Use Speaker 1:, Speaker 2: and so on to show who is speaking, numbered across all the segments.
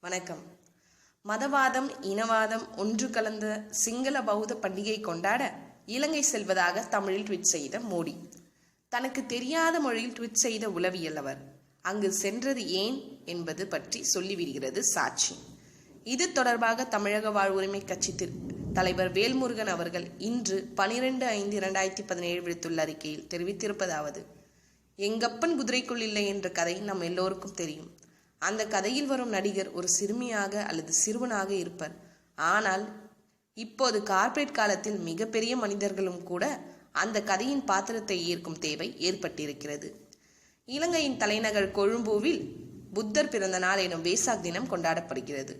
Speaker 1: வணக்கம். மதவாதம் இனவாதம் ஒன்று கலந்த சிங்கள பௌத்த பண்டிகை கொண்டாட இலங்கை செல்வதாக தமிழில் ட்வீட் செய்த மோடி. தனக்கு தெரியாத மொழியில் ட்வீட் செய்த உளவியல் அவர் அங்கு சென்றது ஏன்? என்பது பற்றி சொல்லிவிடுகிறது சாட்சி. இது தொடர்பாக தமிழக வாழ்வுரிமை கட்சி தலைவர் வேல்முருகன் அவர்கள் இன்று பனிரெண்டு ஐந்து இரண்டாயிரத்தி பதினேழு விடுத்துள்ள அறிக்கையில் தெரிவித்திருப்பதாவது எங்கப்பன் குதிரைக்குள் இல்லை என்ற கதை நம் எல்லோருக்கும் தெரியும். அந்த கதையில் வரும் நடிகர் ஒரு சிறுமியாக அல்லது சிறுவனாக இருப்பர். ஆனால் இப்போது கார்ப்பரேட் காலத்தில் மிகப்பெரிய மனிதர்களும் கூட அந்த கதையின் பாத்திரத்தை ஈர்க்கும் தேவை ஏற்பட்டிருக்கிறது. இலங்கையின் தலைநகர் கொழும்புவில் புத்தர் பிறந்த நாள் எனும் வேசாக் தினம் கொண்டாடப்படுகிறது.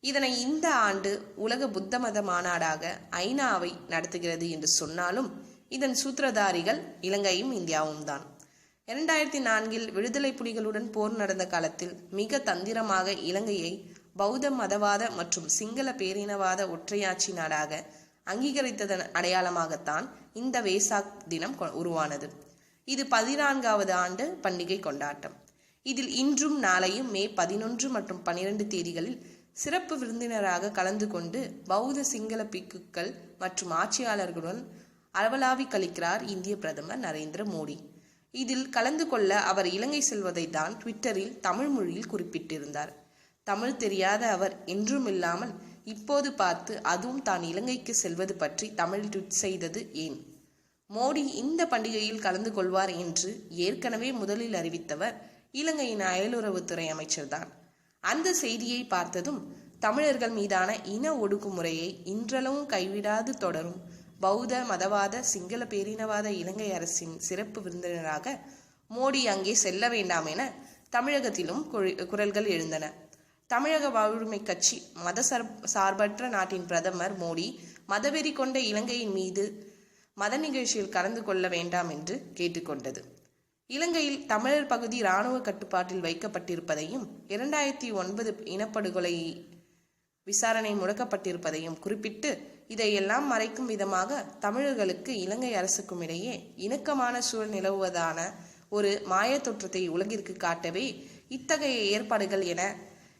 Speaker 1: இதனை இந்த ஆண்டு உலக புத்த மத மாநாடாக ஐநாவை நடத்துகிறது என்று சொன்னாலும் இதன் சூத்திரதாரிகள் இலங்கையும் இந்தியாவும் தான் இரண்டாயிரத்தி நான்கில் விடுதலை புலிகளுடன் போர் நடந்த காலத்தில் மிக தந்திரமாக இலங்கையை பௌத்த மதவாத மற்றும் சிங்கள பேரினவாத ஒற்றையாட்சி நாடாக அங்கீகரித்ததன் அடையாளமாகத்தான் இந்த வேசாக் தினம் கொ- உருவானது. இது பதினான்காவது ஆண்டு பண்டிகை கொண்டாட்டம். இதில் இன்றும் நாளையும் மே பதினொன்று மற்றும் பனிரெண்டு தேதிகளில் சிறப்பு விருந்தினராக கலந்து கொண்டு பௌத்த சிங்கள பிக்குக்கள் மற்றும் ஆட்சியாளர்களுடன் அளவலாவி கழிக்கிறார் இந்திய பிரதமர் நரேந்திர மோடி. இதில் கலந்து கொள்ள அவர் இலங்கை செல்வதை தான் ட்விட்டரில் தமிழ் மொழியில் குறிப்பிட்டிருந்தார். தமிழ் தெரியாத அவர் என்றும் இல்லாமல் இப்போது பார்த்து அதுவும் தான் இலங்கைக்கு செல்வது பற்றி தமிழ் ட்விட் செய்தது ஏன்? மோடி இந்த பண்டிகையில் கலந்து கொள்வார் என்று ஏற்கனவே முதலில் அறிவித்தவர் இலங்கையின் அயலுறவுத்துறை அமைச்சர்தான் அந்த செய்தியை பார்த்ததும் தமிழர்கள் மீதான இன ஒடுக்குமுறையை இன்றளவும் கைவிடாது தொடரும். பௌத்த மதவாத சிங்கள பேரினவாத இலங்கை அரசின் சிறப்பு விருந்தினராக மோடி அங்கே செல்ல வேண்டாம் என தமிழகத்திலும் குழி- குரல்கள் எழுந்தன. தமிழக வாழ்வுரிமை கட்சி மத சார்- சார்பற்ற நாட்டின் பிரதமர் மோடி மதவெறி கொண்ட இலங்கையின் மீது மத நிகழ்ச்சியில் கலந்து கொள்ள வேண்டாம் என்று கேட்டுக்கொண்டது. இலங்கையில் தமிழர் பகுதி இராணுவ கட்டுப்பாட்டில் வைக்கப்பட்டிருப்பதையும் இரண்டாயிரத்தி ஒன்பது இனப்படுகொலை விசாரணை முடக்கப்பட்டிருப்பதையும் குறிப்பிட்டு இதையெல்லாம் மறைக்கும் விதமாக தமிழர்களுக்கு இலங்கை அரசுக்கும் இடையே இணக்கமான சூழல் நிலவுவதான ஒரு மாயத் தோற்றத்தை உலகிற்கு காட்டவே இத்தகைய ஏற்பாடுகள் என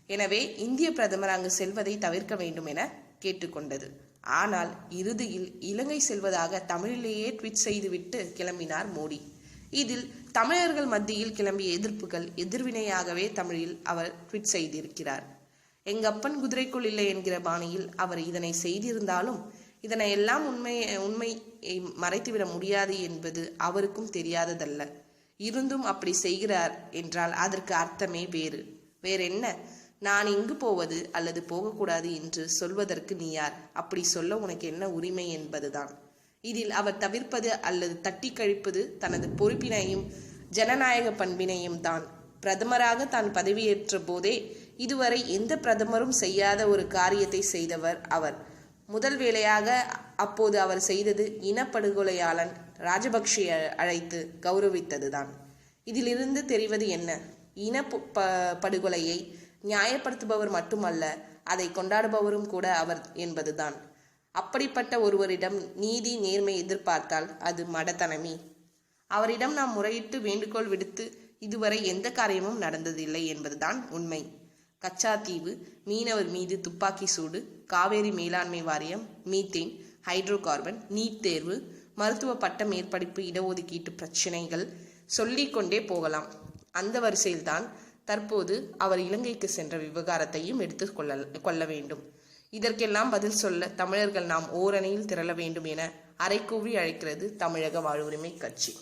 Speaker 1: எனவே இந்திய பிரதமர் அங்கு செல்வதை தவிர்க்க வேண்டும் என கேட்டுக்கொண்டது. ஆனால் இறுதியில் இலங்கை செல்வதாக தமிழிலேயே ட்வீட் செய்துவிட்டு கிளம்பினார் மோடி. இதில் தமிழர்கள் மத்தியில் கிளம்பிய எதிர்ப்புகள் எதிர்வினையாகவே தமிழில் அவர் ட்வீட் செய்திருக்கிறார். எங்கப்பன் குதிரைக்குள் இல்லை என்கிற பாணியில் அவர் இதனை செய்திருந்தாலும் இதனை எல்லாம் உண்மை உண்மை மறைத்துவிட முடியாது என்பது அவருக்கும் தெரியாததல்ல. இருந்தும் அப்படி செய்கிறார் என்றால் அதற்கு அர்த்தமே வேறு. வேறென்ன? நான் இங்கு போவது அல்லது போகக்கூடாது என்று சொல்வதற்கு நீ யார்? அப்படி சொல்ல உனக்கு என்ன உரிமை என்பதுதான். இதில் அவர் தவிர்ப்பது அல்லது தட்டி கழிப்பது தனது பொறுப்பினையும் ஜனநாயக பண்பினையும் தான். பிரதமராக தான் பதவியேற்ற போதே இதுவரை எந்த பிரதமரும் செய்யாத ஒரு காரியத்தை செய்தவர் அவர். முதல் வேளையாக அப்போது அவர் செய்தது இனப்படுகொலையாளன் ராஜபக்ஷே அழைத்து கௌரவித்ததுதான். இதிலிருந்து தெரிவது என்ன? இன ப- படுகொலையை நியாயப்படுத்துபவர் மட்டுமல்ல அதை கொண்டாடுபவரும் கூட அவர் என்பதுதான். அப்படிப்பட்ட ஒருவரிடம் நீதி நேர்மை எதிர்பார்த்தால் அது மடத்தனமே. அவரிடம் நாம் முறையிட்டு வேண்டுகோள் விடுத்து இதுவரை எந்த காரியமும் நடந்ததில்லை என்பதுதான் உண்மை. கச்சாத்தீவு மீனவர் மீது துப்பாக்கி சூடு காவேரி மேலாண்மை வாரியம் மீத்தேன் ஹைட்ரோ கார்பன் நீட் தேர்வு மருத்துவ பட்ட மேற்படிப்பு இடஒதுக்கீட்டு பிரச்சினைகள் சொல்லிக்கொண்டே போகலாம். அந்த வரிசையில்தான் தற்போது அவர் இலங்கைக்கு சென்ற விவகாரத்தையும் எடுத்து கொள்ள கொள்ள வேண்டும். இதற்கெல்லாம் பதில் சொல்ல தமிழர்கள் நாம் ஓரணியில் திரள வேண்டும் என அரைக்கூவி அழைக்கிறது தமிழக வாழ்வுரிமை கட்சி.